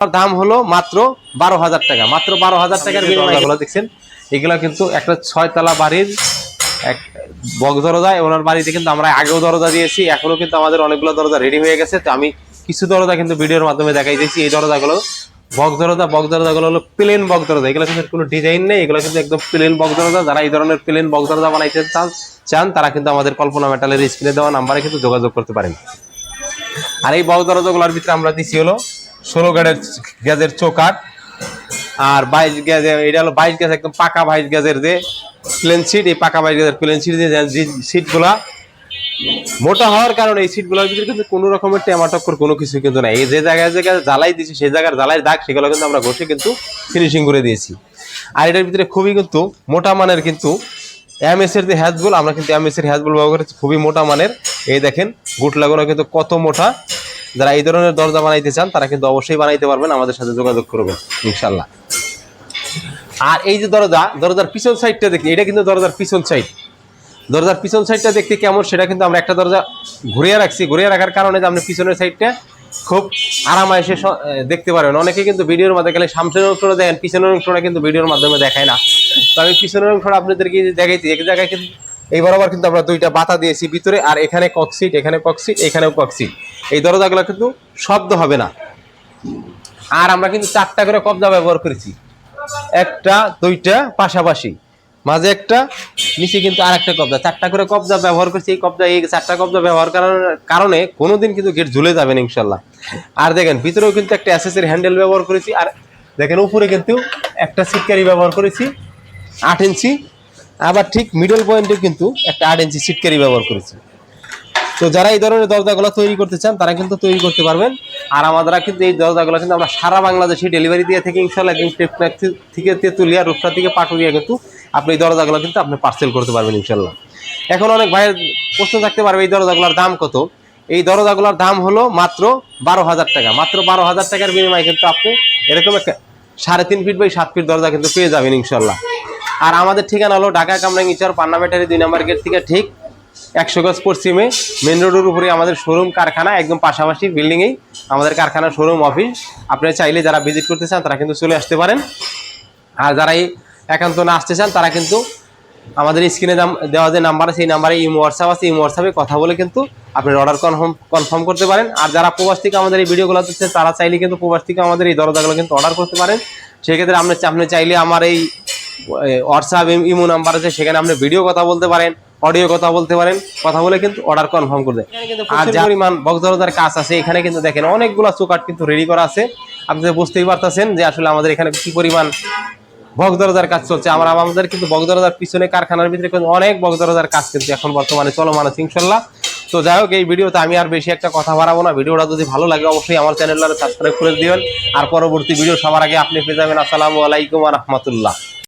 দাম হলো মাত্র বারো হাজার টাকা। মাত্র বারো হাজার টাকার বিনিময়গুলো দেখছেন এগুলো কিন্তু একটা ছয়তলা বাড়ির এক বক দরজা ওনার বাড়িতে কিন্তু আমরা আগেও দরজা দিয়েছি এখনও কিন্তু আমাদের অনেকগুলো দরজা রেডি হয়ে গেছে। তো আমি কিছু দরজা কিন্তু ভিডিওর মাধ্যমে দেখাই দিয়েছি। এই দরজাগুলো বক দরজা বক দরজাগুলো হলো প্লেন বক দরজা। এগুলো কিন্তু কোনো ডিজাইন নেই এগুলো কিন্তু একদম প্লেন বক দরজা। যারা এই ধরনের প্লেন বক দরজা বানাইতে চান চান তারা কিন্তু আমাদের কল্পনা মেটালের স্ক্রিনে দেওয়া নাম্বারে কিন্তু যোগাযোগ করতে পারেন। আর এই বক দরজাগুলোর ভিতরে আমরা দিছি হলো ষোলো গাড়ের গ্যাজের চৌকাট আর বাইশ গ্যাজের, এটা হলো বাইশ গ্যাস একদম পাকা বাইশ গ্যাজের যে প্লেন সিট এই পাকা বাইশ গ্যাজের প্লেন সিট যে সিটগুলা মোটা হওয়ার কারণে এই সিটগুলোর ভিতরে কিন্তু কোনো রকমের টেমাটক্কর কোনো কিছু কিন্তু নাই। এই যে জায়গায় জায়গায় জ্বালাই দিয়েছি, সেই জায়গার জ্বালাই দাগ, সেগুলো কিন্তু আমরা ঘষে কিন্তু ফিনিশিং করে দিয়েছি। আর এটার ভিতরে খুবই কিন্তু মোটা মানের কিন্তু এমএস এর যে হ্যাজগুলো আমরা কিন্তু এমএস এর হ্যাজগুলো ব্যবহার করেছি, খুবই মোটা মানের। এই দেখেন গুট লাগানো কিন্তু কত মোটা। যারা এই ধরনের দরজা বানাইতে চান তারা কিন্তু অবশ্যই বানাইতে পারবেন। আমাদের সাথে যোগাযোগ করবেন ইনশাল্লাহ আর এই যে দরজা দরজার পিছন সাইডটা দেখি এটা কিন্তু দরজার পিছন সাইড। দরজার পিছন সাইডটা দেখতে কেমন সেটা কিন্তু আমরা একটা দরজা ঘুরিয়ে রাখছি। ঘুরিয়ে রাখার কারণে যে আপনি পিছনের সাইডটা খুব আরামায়েসে স- এ, দেখতে পারবেন অনেকে কিন্তু ভিডিওর মাধ্যমে গেলে সামনের অংশটা দেখেন পিছনের অংশটা কিন্তু ভিডিওর মাধ্যমে দেখায় না। তো আমি পিছনের অংশটা আপনাদেরকে দেখাইছি এক জায়গায় কিন্তু এই বরাবর কিন্তু আমরা দুইটা বাতা দিয়েছি ভিতরে, আর এখানে কক্সিট এখানে কক্সিট এখানেও কক্সিট এই দরজাগুলো কিন্তু শব্দ হবে না। আর আমরা কিন্তু চারটা করে কবজা ব্যবহার করেছি। একটা, দুইটা, পাশাপাশি। মাঝে একটা, নিচে কিন্তু আর একটা কবজা। চারটা করে কবজা ব্যবহার করছি, এই কবজা, এই চারটা কবজা ব্যবহার করার কারণে কোনোদিন কিন্তু গেট ঝুলে যাবেন ইনশাল্লাহ আর দেখেন, ভিতরেও কিন্তু একটা অ্যাসেসের হ্যান্ডেল ব্যবহার করেছি। আর দেখেন, উপরে কিন্তু একটা সিটকারি ব্যবহার করেছি। আট ইঞ্চি। আবার ঠিক মিডল পয়েন্টে কিন্তু একটা আট ইঞ্চি সিটকারি ব্যবহার করেছি। তো যারা এই ধরনের দরজাগুলো তৈরি করতে চান, তারা কিন্তু তৈরি করতে পারবেন। আর আমাদের কিন্তু এই দরজাগুলো কিন্তু আমরা সারা বাংলাদেশে ডেলিভারি দিয়ে থেকে ইনশাল্লাহ থেকে তেতুলিয়া, রূপসা থেকে পাটুরিয়া কিন্তু আপনি এই দরজাগুলো কিন্তু আপনি পার্সেল করতে পারবেন ইনশাল্লাহ এখন অনেক ভাইয়ের প্রশ্ন থাকতে পারবে, এই দরজাগুলোর দাম কত? এই দরজাগুলোর দাম হলো মাত্র বারো হাজার টাকা। মাত্র বারো হাজার টাকার বিনিময়ে কিন্তু আপনি এরকম একটা সাড়ে তিন ফিট বাই সাত ফিট দরজা কিন্তু পেয়ে যাবেন ইনশাল্লাহ আর আমাদের ঠিকানা হলো ঢাকা কামরাঙ্গিচর পান্না ব্যাটারি দুই নম্বর গেট থেকে ঠিক একশো গজ পশ্চিমে। মেন রোডের উপরে আমাদের শোরুম কারখানা, একদম পাশাপাশি বিল্ডিংয়েই আমাদের কারখানা শোরুম অফিস আপনারা চাইলে যারা ভিজিট করতে চান, তারা কিন্তু চলে আসতে পারেন। আর যারা এই একান্ত না আসতে চান, তারা কিন্তু আমাদের স্ক্রিনে দেওয়া যে নাম্বার আছে সেই নাম্বারে ইমো হোয়াটসঅ্যাপ আছে। ইমো হোয়াটসঅ্যাপে কথা বলে কিন্তু আপনি অর্ডার কনফার্ম কনফার্ম করতে পারেন। আর যারা প্রবাস থেকে আমাদের এই ভিডিওগুলো দেখছে তারা চাইলে কিন্তু প্রবাস থেকে আমাদের এই দরজাগুলো কিন্তু অর্ডার করতে পারেন। সেক্ষেত্রে আপনি আপনি চাইলে আমার এই হোয়াটসঅ্যাপ ইমো নাম্বার আছে সেখানে আপনি ভিডিও কথা বলতে পারেন অডিও কথা বলতে পারেন কথা বলে কিন্তু অর্ডার কনফার্ম করে আর যা পরিমাণ বক্সদরজার কাজ আছে এখানে কিন্তু দেখেন অনেকগুলো চোকাট কিন্তু রেডি করা আছে। আপনি তো বুঝতেই পারতেছেন যে আসলে আমাদের এখানে কি পরিমাণ বগদরজার কাজ চলছে। আমরা আমাদের কিন্তু বগদরজার পিছনে কারখানার ভিতরে কিন্তু অনেক বগদরজার কাজ কিন্তু এখন বর্তমানে চলমান আছে ইনশাল্লাহ। তো যাই হোক এই ভিডিওতে আমি আর বেশি একটা কথা বাড়াবো না। ভিডিওটা যদি ভালো লাগে অবশ্যই আমার চ্যানেলটা সাবস্ক্রাইব করে দিবেন। আর পরবর্তী ভিডিও সবার আগে আপনি পেয়ে যাবেন। আসসালামু আলাইকুম রহমতুল্লাহ।